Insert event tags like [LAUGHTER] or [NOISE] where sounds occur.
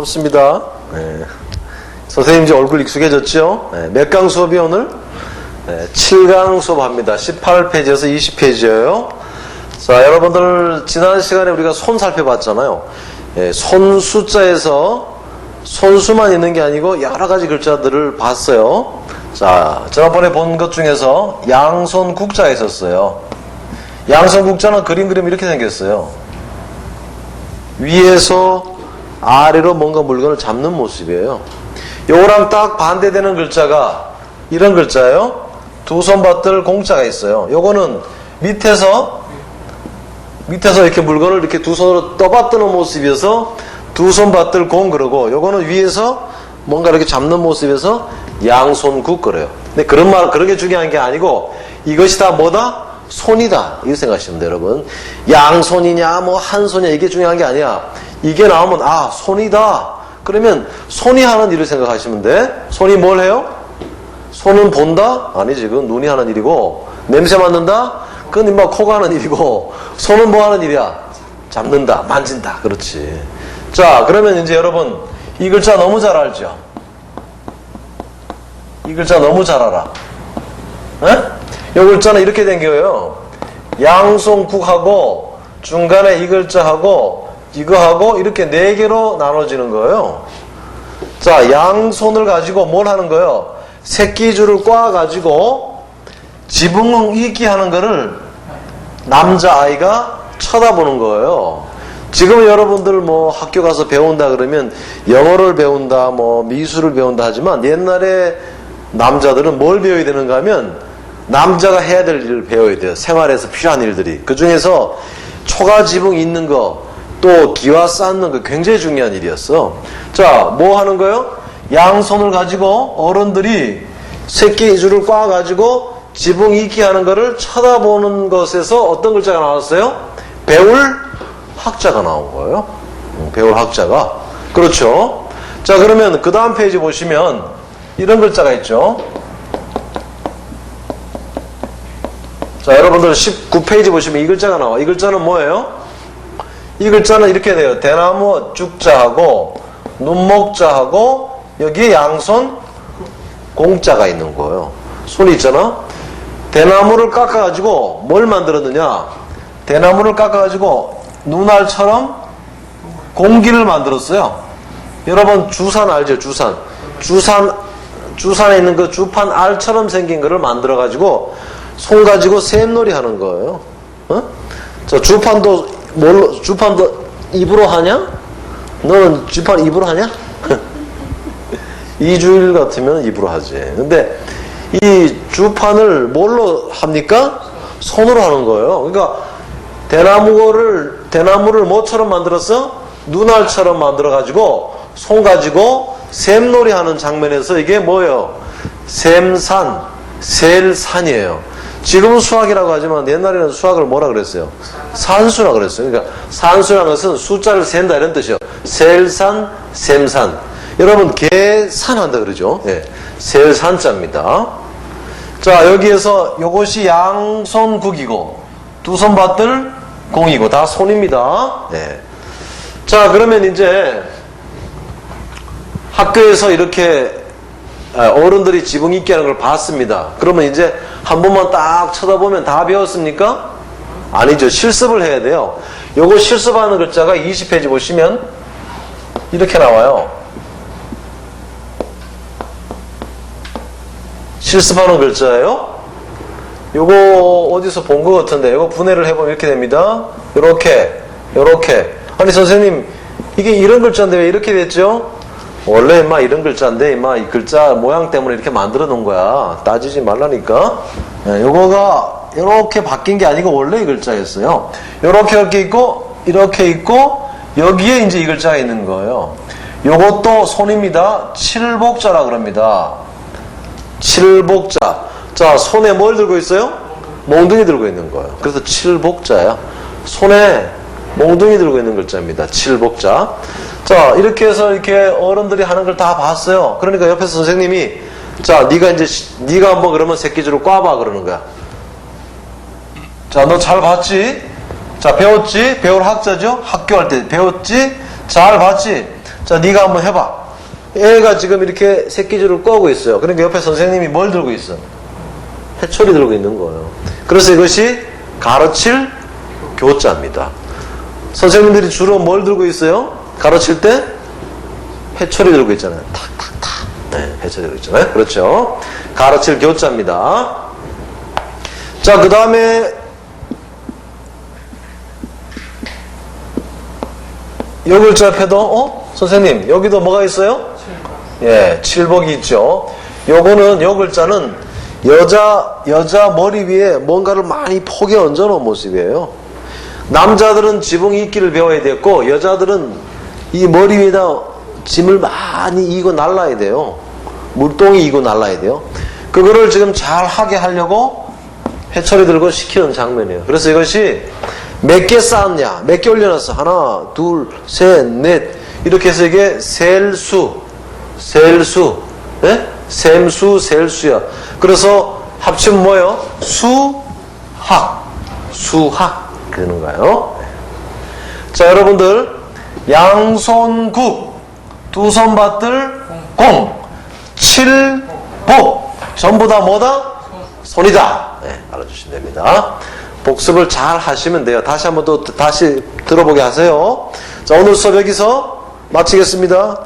반갑습니다. 네. 선생님 이제 얼굴 익숙해졌죠? 네. 몇강 수업이 오늘? 네. 7강 수업합니다. 18페이지에서 20페이지예요. 자, 여러분들 지난 시간에 우리가 손 살펴봤잖아요. 예, 손 숫자에서 손수만 있는 게 아니고 여러 가지 글자들을 봤어요. 자, 지난번에 본 것 중에서 양손 국자가 있었어요. 양손 국자는 그림 그림 이렇게 생겼어요. 위에서 아래로 뭔가 물건을 잡는 모습이에요. 요거랑 딱 반대되는 글자가 이런 글자예요. 두 손밭들 공자가 있어요. 요거는 밑에서 밑에서 이렇게 물건을 이렇게 두 손으로 떠받드는 모습이어서 두 손밭들 공 그러고 요거는 위에서 뭔가 이렇게 잡는 모습에서 양손 국 그래요. 근데 그런 말 그런 게 중요한 게 아니고 이것이 다 뭐다? 손이다. 이렇게 생각하시면 돼요, 여러분. 양손이냐, 뭐, 한 손이냐, 이게 중요한 게 아니야. 이게 나오면, 아, 손이다. 그러면, 손이 하는 일을 생각하시면 돼. 손이 뭘 해요? 손은 본다? 아니지. 그건 눈이 하는 일이고, 냄새 맡는다? 그건 임마 코가 하는 일이고, 손은 뭐 하는 일이야? 잡는다, 만진다. 그렇지. 자, 그러면 이제 여러분, 이 글자 너무 잘 알죠? 이 글자 너무 잘 알아. 에? 이 글자는 이렇게 생겨요. 양손국하고 중간에 이 글자하고 이거하고 이렇게 네 개로 나눠지는 거예요. 자, 양손을 가지고 뭘 하는 거예요? 새끼줄을 꽈 가지고 지붕 읽기 하는 거를 남자아이가 쳐다보는 거예요. 지금 여러분들 뭐 학교 가서 배운다 그러면 영어를 배운다, 뭐 미술을 배운다 하지만 옛날에 남자들은 뭘 배워야 되는가 하면 남자가 해야 될 일을 배워야 돼요. 생활에서 필요한 일들이. 그 중에서 초가 지붕 있는 거, 또 기와 쌓는 거 굉장히 중요한 일이었어. 자, 뭐 하는 거요? 양손을 가지고 어른들이 새끼 줄을 꽈 가지고 지붕 익기 하는 거를 쳐다보는 것에서 어떤 글자가 나왔어요? 배울 학자가 나온 거예요. 음, 배울 학자가. 그렇죠. 자, 그러면 그 다음 페이지 보시면 이런 글자가 있죠. 자, 여러분들 19페이지 보시면 이 글자가 나와. 이 글자는 뭐예요? 이 글자는 이렇게 돼요. 대나무 쭉자하고 눈목자하고 여기에 양손 공자가 있는 거예요. 손이 있잖아. 대나무를 깎아가지고 뭘 만들었느냐? 대나무를 깎아가지고 눈알처럼 공기를 만들었어요. 여러분 주산 알죠? 주산. 주산 주산에 있는 그 주판 알처럼 생긴 거를 만들어 가지고 손 가지고 샘놀이 하는 거예요. 어? 저 주판도 뭘로 주판도 입으로 하냐? 너는 주판 입으로 하냐? [LAUGHS] 이주일 같으면 입으로 하지. 근데 이 주판을 뭘로 합니까? 손으로 하는 거예요. 그러니까 대나무를 대나무를 뭐처럼 만들었어? 눈알처럼 만들어 가지고 손 가지고 샘놀이 하는 장면에서 이게 뭐예요? 샘산, 셀산이에요. 지금은 수학이라고 하지만 옛날에는 수학을 뭐라 그랬어요? 산수라 그랬어요. 그러니까 산수라는 것은 숫자를 센다 이런 뜻이요. 셀산, 샘산. 여러분 계산한다 그러죠? 예. 셀산자입니다. 자 여기에서 이것이 양손국이고 두 손밭들 공이고 다 손입니다. 예. 자 그러면 이제 학교에서 이렇게 어른들이 지붕 있게 하는 걸 봤습니다. 그러면 이제 한 번만 딱 쳐다보면 다 배웠습니까? 아니죠. 실습을 해야 돼요. 요거 실습하는 글자가 20페이지 보시면 이렇게 나와요. 실습하는 글자예요. 요거 어디서 본 것 같은데 요거 분해를 해보면 이렇게 됩니다. 요렇게 요렇게 아니 선생님 이게 이런 글자인데 왜 이렇게 됐죠? 원래 임마 이런 글자인데 임마 이 글자 모양 때문에 이렇게 만들어 놓은 거야. 따지지 말라니까. 예, 요거가 이렇게 바뀐 게 아니고 원래 이 글자였어요. 요렇게 이렇게 있고 이렇게 있고 여기에 이제 이 글자가 있는 거예요. 요것도 손입니다. 칠복자라 그럽니다. 칠복자. 자, 손에 뭘 들고 있어요? 몽둥이 들고 있는 거예요. 그래서 칠복자야. 손에 몽둥이 들고 있는 글자입니다. 칠복자. 자, 이렇게 해서 이렇게 어른들이 하는 걸 다 봤어요. 그러니까 옆에서 선생님이 자, 네가 이제 시- 네가 한번 그러면 새끼줄을 꽈봐 그러는 거야. 자, 너 잘 봤지? 자, 배웠지? 배울 학자죠? 학교 할 때 배웠지? 잘 봤지? 자, 네가 한번 해봐. 애가 지금 이렇게 새끼줄을 꼬고 있어요. 그러니까 옆에 선생님이 뭘 들고 있어? 해초리 들고 있는 거예요. 그래서 이것이 가르칠 교자입니다. 선생님들이 주로 뭘 들고 있어요? 가르칠 때 해초리 들고 있잖아요. 탁탁탁. 네, 해초리 들고 있잖아요. 그렇죠. 가르칠 교자입니다. 자, 그 다음에 요 글자 옆에도 어? 선생님 여기도 뭐가 있어요? 예, 칠복이 있죠. 요거는 요 글자는 여자 여자 머리 위에 뭔가를 많이 포개 얹어 놓은 모습이에요. 남자들은 지붕 이끼를 배워야 됐고 여자들은 이 머리 위에다 짐을 많이 이고 날라야 돼요. 물동이 이고 날라야 돼요. 그거를 지금 잘 하게 하려고 해철이 들고 시키는 장면이에요. 그래서 이것이 몇 개 쌓았냐? 몇 개 올려놨어? 하나, 둘, 셋, 넷. 이렇게 해서 이게 셀수, 셀수, 예? 셈수, 셀수야. 그래서 합치면 뭐예요? 수학, 수학. 그러는 거예요. 자, 여러분들. 양손국, 두 손 받들 공, 칠복. 전부 다 뭐다? 손이다. 네, 알아주시면 됩니다. 복습을 잘 하시면 돼요. 다시 한번 또 다시 들어보게 하세요. 자, 오늘 수업 여기서 마치겠습니다.